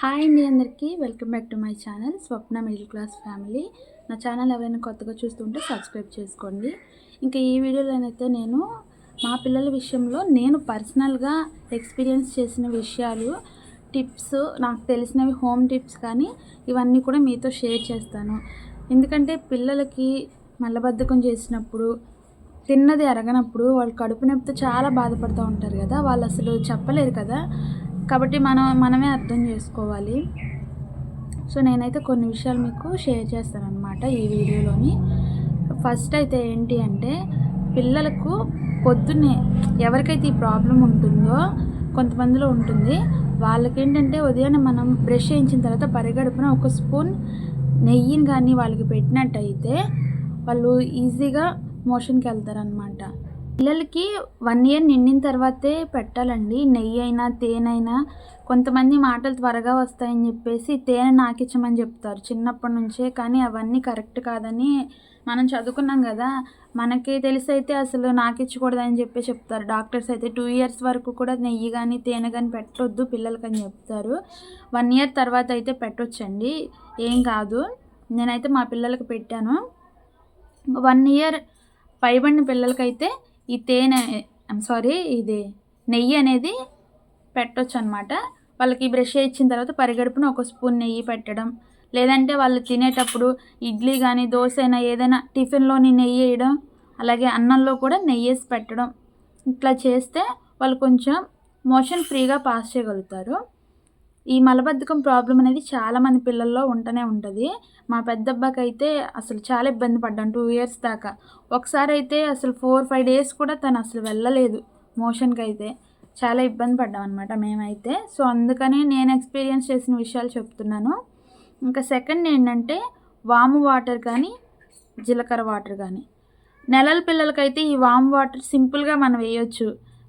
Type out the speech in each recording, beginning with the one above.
Hi అండి అందరికీ. Welcome back to my channel Swapna middle class family. నా channel ఎవరైనా కొత్తగా చూస్తుంటే సబ్స్క్రైబ్ చేసుకోండి. ఇంకా ఈ వీడియోలోనైతే నేను మా పిల్లల విషయంలో నేను పర్సనల్గా ఎక్స్పీరియన్స్ చేసిన విషయాలు టిప్స్ నాకు తెలిసినవి హోమ్ టిప్స్ కానీ ఇవన్నీ కూడా మీతో షేర్ చేస్తాను. ఎందుకంటే పిల్లలకి మలబద్ధకం చేసినప్పుడు తిన్నది అరగనప్పుడు వాళ్ళు కడుపు నొప్పితో చాలా బాధపడుతూ ఉంటారు కదా వాళ్ళు అసలు చెప్పలేరు కదా. కాబట్టి మనం మనమే అర్థం చేసుకోవాలి. సో నేనైతే కొన్ని విషయాలు మీకు షేర్ చేస్తాను అనమాట ఈ వీడియోలోని. ఫస్ట్ అయితే ఏంటి అంటే పిల్లలకు పొద్దున్నే ఎవరికైతే ఈ ప్రాబ్లం ఉంటుందో కొంతమందిలో ఉంటుంది. వాళ్ళకి ఏంటంటే ఉదయాన్నే మనం బ్రష్ చేయించిన తర్వాత పరిగడుపున ఒక స్పూన్ నెయ్యిని కానీ వాళ్ళకి పెట్టినట్టయితే వాళ్ళు ఈజీగా మోషన్కి వెళ్తారనమాట పిల్లలకి వన్ ఇయర్ నిండిన తర్వాతే పెట్టాలండి. నెయ్యి అయినా తేనె అయినా. కొంతమంది మాటలు త్వరగా వస్తాయని చెప్పేసి తేనె నాకిచ్చమని చెప్తారు చిన్నప్పటి నుంచే. కానీ అవన్నీ కరెక్ట్ కాదని మనం చదువుకున్నాం కదా. మనకి తెలిసి అయితే అసలు నాకిచ్చకూడదని చెప్పి చెప్తారు. డాక్టర్స్ అయితే టూ ఇయర్స్ వరకు కూడా నెయ్యి కానీ తేనె కానీ పెట్టొద్దు పిల్లలకని చెప్తారు. వన్ ఇయర్ తర్వాత అయితే పెట్టొచ్చండి. ఏం కాదు. నేనైతే మా పిల్లలకి పెట్టాను. వన్ ఇయర్ పైబడిన పిల్లలకైతే ఈ తేనె సారీ ఇది నెయ్యి అనేది పెట్టొచ్చు అనమాట వాళ్ళకి బ్రష్ ఇచ్చిన తర్వాత పరిగడుపున ఒక స్పూన్ నెయ్యి పెట్టడం. లేదంటే వాళ్ళు తినేటప్పుడు ఇడ్లీ కానీ దోశ అయినా ఏదైనా టిఫిన్లోని నెయ్యి వేయడం. అలాగే అన్నంలో కూడా నెయ్యి వేసి పెట్టడం. ఇట్లా చేస్తే వాళ్ళు కొంచెం మోషన్ ఫ్రీగా పాస్ చేయగలుగుతారు. ఈ మలబద్ధకం ప్రాబ్లం అనేది చాలామంది పిల్లల్లో ఉంటూనే ఉంటుంది. మా పెద్ద అబ్బాయికి అయితే అసలు చాలా ఇబ్బంది పడ్డాను టూ ఇయర్స్ దాకా. ఒకసారి అయితే అసలు ఫోర్ ఫైవ్ డేస్ కూడా తను అసలు వెళ్ళలేదు మోషన్కి అయితే చాలా ఇబ్బంది పడ్డాం అనమాట మేమైతే. సో అందుకనే నేను ఎక్స్పీరియన్స్ చేసిన విషయాలు చెప్తున్నాను. ఇంకా సెకండ్ ఏంటంటే వాము వాటర్ కానీ జీలకర్ర వాటర్ కానీ. నెలల పిల్లలకైతే ఈ వామ్ వాటర్ సింపుల్గా మనం వేయొచ్చు.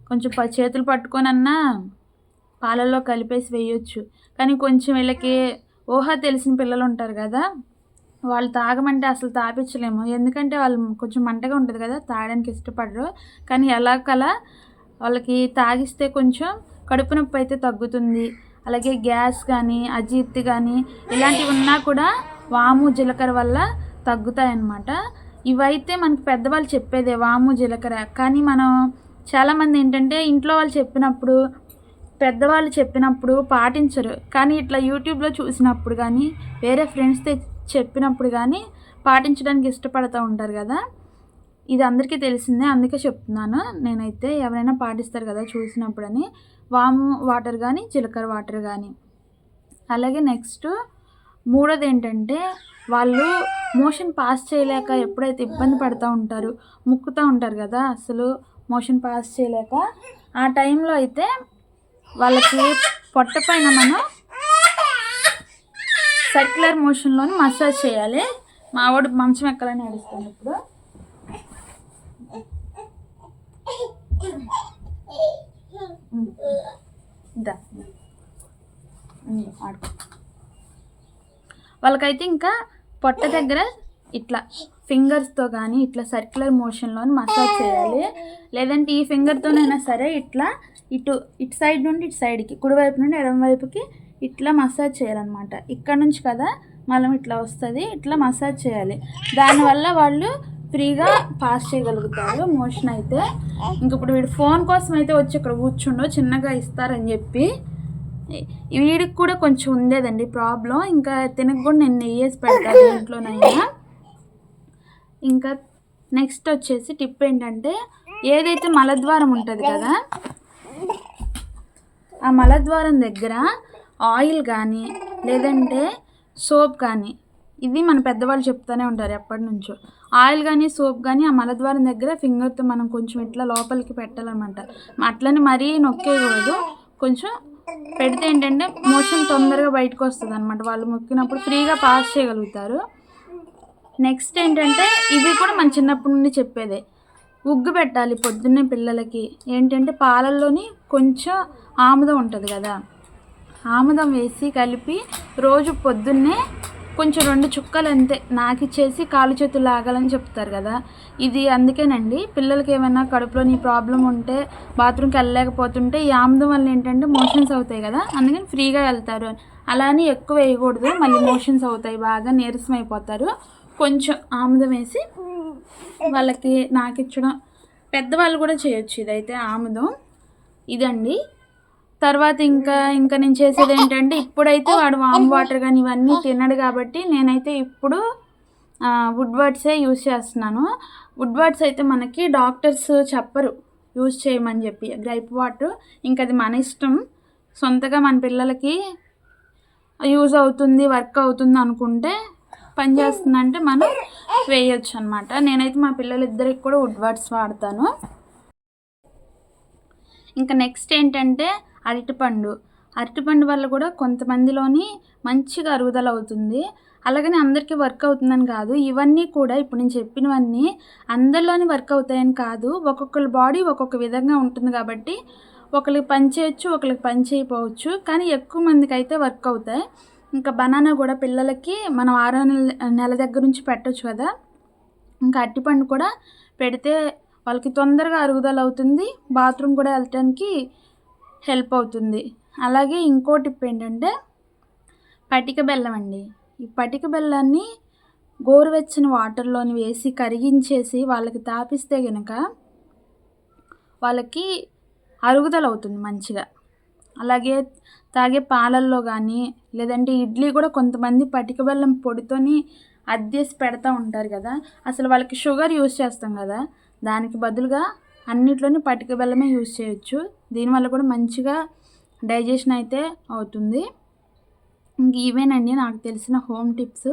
కొంచెం ప చేతులు పట్టుకొని అన్నా పాలల్లో కలిపేసి వేయొచ్చు. కానీ కొంచెం వీళ్ళకి ఊహ తెలిసిన పిల్లలు ఉంటారు కదా వాళ్ళు తాగమంటే అసలు తాపించలేము. ఎందుకంటే వాళ్ళు కొంచెం మంటగా ఉంటుంది కదా తాగడానికి ఇష్టపడరు. కానీ ఎలాగలా వాళ్ళకి తాగిస్తే కొంచెం కడుపు నొప్పి అయితే తగ్గుతుంది. అలాగే గ్యాస్ కానీ అజీర్తి కానీ ఇలాంటివి ఉన్నా కూడా వాము జీలకర్ర వల్ల తగ్గుతాయన్నమాట. ఇవైతే మనకి పెద్దవాళ్ళు చెప్పేదే వాము జీలకర్ర. కానీ మనం చాలామంది ఏంటంటే ఇంట్లో వాళ్ళు చెప్పినప్పుడు పెద్దవాళ్ళు చెప్పినప్పుడు పాటించరు. కానీ ఇట్లా యూట్యూబ్లో చూసినప్పుడు కానీ వేరే ఫ్రెండ్స్తో చెప్పినప్పుడు కానీ పాటించడానికి ఇష్టపడుతూ ఉంటారు కదా. ఇది అందరికీ తెలిసిందే అందుకే చెప్తున్నాను. నేనైతే ఎవరైనా పాటిస్తారు కదా చూసినప్పుడని. వాము వాటర్ కానీ జీలకర్ర వాటర్ కానీ అలాగే నెక్స్ట్ మూడోది ఏంటంటే వాళ్ళు మోషన్ పాస్ చేయలేక ఎప్పుడైతే ఇబ్బంది పడుతూ ఉంటారు ముక్కుతూ ఉంటారు కదా అసలు మోషన్ పాస్ చేయలేక ఆ టైంలో అయితే వాళ్ళకి పొట్ట పైన మనం సర్క్యులర్ మోషన్లోని మసాజ్ చేయాలి. మా వాడు మంచం ఎక్కాలని అడుస్తాను ఇప్పుడు. వాళ్ళకైతే ఇంకా పొట్ట దగ్గర ఇట్లా ఫింగర్స్తో కానీ ఇట్లా సర్క్యులర్ మోషన్లో మసాజ్ చేయాలి. లేదంటే ఈ ఫింగర్తోనైనా సరే ఇట్లా ఇటు ఇటు సైడ్ నుండి ఇటు సైడ్కి కుడివైపు నుండి ఎడమ వైపుకి ఇట్లా మసాజ్ చేయాలన్నమాట. ఇక్కడ నుంచి కదా మనం ఇట్లా వస్తుంది ఇట్లా మసాజ్ చేయాలి. దానివల్ల వాళ్ళు ఫ్రీగా పాస్ చేయగలుగుతారు మోషన్ అయితే. ఇంక ఇప్పుడు వీడు ఫోన్ కోసం అయితే వచ్చి ఇక్కడ కూర్చుండు చిన్నగా ఇస్తారని చెప్పి. వీడికి కూడా కొంచెం ఉండేదండి ప్రాబ్లం. ఇంకా తినకు కూడా నేను నెయ్యేసి పెడతాను ఇంట్లోనైనా. ఇంకా నెక్స్ట్ వచ్చేసి టిప్ ఏంటంటే ఏదైతే మలద్వారం ఉంటుంది కదా ఆ మలద్వారం దగ్గర ఆయిల్ కానీ లేదంటే సోప్ కానీ ఇది మన పెద్దవాళ్ళు చెప్తూనే ఉంటారు ఎప్పటి నుంచో. ఆయిల్ కానీ సోప్ కానీ ఆ మలద్వారం దగ్గర ఫింగర్తో మనం కొంచెం ఇట్లా లోపలికి పెట్టాలన్నమాట. అట్లని మరీ నొక్కేయకూడదు. కొంచెం పెడితే ఏంటంటే మోషన్ తొందరగా బయటకు వస్తుంది అనమాట వాళ్ళు మొక్కినప్పుడు ఫ్రీగా పాస్ చేయగలుగుతారు. నెక్స్ట్ ఏంటంటే ఇవి కూడా మన చిన్నప్పటి నుండి చెప్పేదే. ఉగ్గు పెట్టాలి పొద్దున్నే పిల్లలకి. ఏంటంటే పాలల్లోని కొంచెం ఆముదం ఉంటుంది కదా. ఆముదం వేసి కలిపి రోజు పొద్దున్నే కొంచెం రెండు చుక్కలు అంతే నాకిచ్చేసి కాలు చేతులు లాగాలని చెప్తారు కదా. ఇది అందుకేనండి. పిల్లలకి ఏమైనా కడుపులోని ప్రాబ్లం ఉంటే బాత్రూమ్కి వెళ్ళలేకపోతుంటే ఈ ఆముదం వల్ల ఏంటంటే మోషన్స్ అవుతాయి కదా. అందుకని ఫ్రీగా వెళ్తారు. అలా అని ఎక్కువ వేయకూడదు. మళ్ళీ మోషన్స్ అవుతాయి. బాగా నీరసం అయిపోతారు. కొంచెం ఆముదం వేసి వాళ్ళకి నాకు ఇచ్చడం పెద్దవాళ్ళు కూడా చేయొచ్చు ఇదైతే ఆముదం. ఇదండి. తర్వాత ఇంకా ఇంకా నేను చేసేది ఏంటంటే ఇప్పుడైతే వాడు వామ్ వాటర్ కానీ ఇవన్నీ తినడు కాబట్టి నేనైతే ఇప్పుడు వుడ్ వర్డ్సే యూజ్ చేస్తున్నాను. వుడ్ వర్డ్స్ అయితే మనకి డాక్టర్స్ చెప్పరు యూజ్ చేయమని చెప్పి. గ్రైప్ వాటర్ ఇంకా అది మన ఇష్టం. సొంతగా మన పిల్లలకి యూజ్ అవుతుంది వర్క్ అవుతుంది అనుకుంటే పని చేస్తుందంటే మనం వేయొచ్చు అనమాట నేనైతే మా పిల్లలిద్దరికి కూడా వుడ్ వర్డ్స్ వాడతాను. ఇంకా నెక్స్ట్ ఏంటంటే అరటిపండు. అరటిపండు వల్ల కూడా కొంతమందిలోని మంచిగా అరుగుదల అవుతుంది. అలాగని అందరికీ వర్క్ అవుతుందని కాదు ఇవన్నీ కూడా ఇప్పుడు నేను చెప్పినవన్నీ అందరిలోని వర్క్ అవుతాయని కాదు ఒక్కొక్కరి బాడీ ఒక్కొక్క విధంగా ఉంటుంది కాబట్టి ఒకరికి పని చేయొచ్చు ఒకరికి పని చేయకపోవచ్చు కానీ ఎక్కువ మందికి అయితే వర్క్ అవుతాయి. ఇంకా బనానా కూడా పిల్లలకి మనం ఆరో నెల నెల దగ్గర నుంచి పెట్టచ్చు కదా. ఇంకా అరటిపండు కూడా పెడితే వాళ్ళకి తొందరగా అరుగుదల అవుతుంది. బాత్రూమ్ కూడా వెళ్ళటానికి హెల్ప్ అవుతుంది. అలాగే ఇంకో టిప్ ఏంటంటే పటిక బెల్లం అండి. ఈ పటిక బెల్లాన్ని గోరువెచ్చని వాటర్లోని వేసి కరిగించేసి వాళ్ళకి తాపిస్తే కనుక వాళ్ళకి అరుగుదల అవుతుంది మంచిగా. అలాగే తాగే పాలల్లో కానీ లేదంటే ఇడ్లీ కూడా కొంతమంది పటిక బెల్లం పొడితోని అద్దేసి పెడతా ఉంటారు కదా అసలు వాళ్ళకి షుగర్ యూస్ చేస్తాం కదా దానికి బదులుగా అన్నిట్లోని పటిక బెల్లమే యూస్ చేయొచ్చు. దీనివల్ల కూడా మంచిగా డైజెషన్ అయితే అవుతుంది. ఇంక ఇవేనండి నాకు తెలిసిన హోమ్ టిప్స్.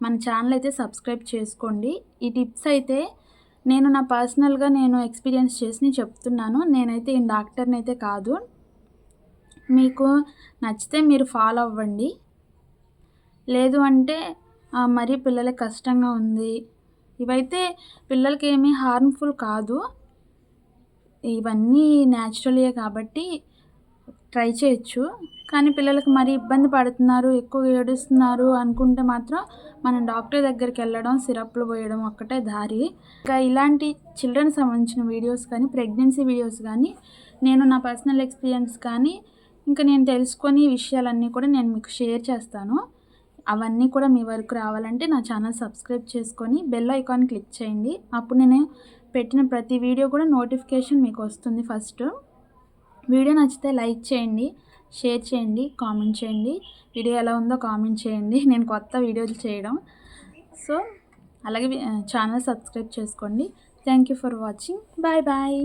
మన ఛానల్ అయితే సబ్స్క్రైబ్ చేసుకోండి. ఈ టిప్స్ అయితే నేను నా పర్సనల్గా నేను ఎక్స్పీరియన్స్ చేసి చెప్తున్నాను. నేనైతే ఈ డాక్టర్ని అయితే కాదు. మీకు నచ్చితే మీరు ఫాలో అవ్వండి. లేదు అంటే మరీ పిల్లలకి కష్టంగా ఉంది. ఇవైతే పిల్లలకి ఏమీ హార్మ్ఫుల్ కాదు. ఇవన్నీ న్యాచురలే కాబట్టి ట్రై చేయొచ్చు. కానీ పిల్లలకు మరీ ఇబ్బంది పడుతున్నారు ఎక్కువ ఏడుస్తున్నారు అనుకుంటే మాత్రం మనం డాక్టర్ దగ్గరికి వెళ్ళడం సిరప్లు పోయడం ఒక్కటే దారి. ఇంకా ఇలాంటి చిల్డ్రన్ సంబంధించిన వీడియోస్ కానీ ప్రెగ్నెన్సీ వీడియోస్ కానీ నేను నా పర్సనల్ ఎక్స్పీరియన్స్ కానీ ఇంకా నేను తెలుసుకొని విషయాలన్నీ కూడా నేను మీకు షేర్ చేస్తాను. అవన్నీ కూడా మీ వరకు రావాలంటే నా ఛానల్ సబ్స్క్రైబ్ చేసుకొని బెల్ ఐకాన్ క్లిక్ చేయండి. అప్పుడు నేను పెట్టిన ప్రతి వీడియో కూడా నోటిఫికేషన్ మీకు వస్తుంది ఫస్ట్. వీడియో నచ్చితే లైక్ చేయండి షేర్ చేయండి కామెంట్ చేయండి. వీడియో ఎలా ఉందో కామెంట్ చేయండి. నేను కొత్త వీడియోలు చేయడం. సో అలాగే ఛానల్ సబ్స్క్రైబ్ చేసుకోండి. Thank you for watching. Bye bye.